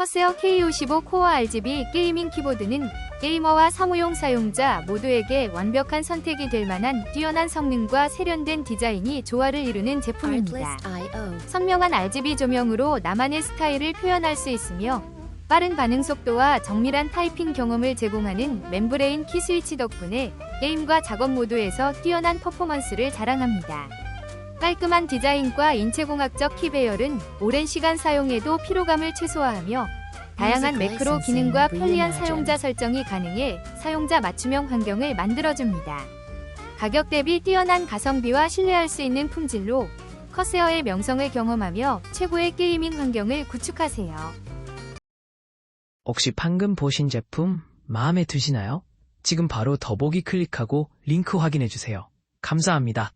커세어 K55 코어 RGB 게이밍 키보드는 게이머와 사무용 사용자 모두에게 완벽한 선택이 될 만한 뛰어난 성능과 세련된 디자인이 조화를 이루는 제품입니다. 선명한 RGB 조명으로 나만의 스타일을 표현할 수 있으며 빠른 반응 속도와 정밀한 타이핑 경험을 제공하는 멤브레인 키 스위치 덕분에 게임과 작업 모두에서 뛰어난 퍼포먼스를 자랑합니다. 깔끔한 디자인과 인체공학적 키 배열은 오랜 시간 사용에도 피로감을 최소화하며 다양한 매크로 기능과 편리한. 사용자 설정이 가능해 사용자 맞춤형 환경을 만들어줍니다. 가격 대비 뛰어난 가성비와 신뢰할 수 있는 품질로 커세어의 명성을 경험하며 최고의 게이밍 환경을 구축하세요. 혹시 방금 보신 제품 마음에 드시나요? 지금 바로 더보기 클릭하고 링크 확인해주세요. 감사합니다.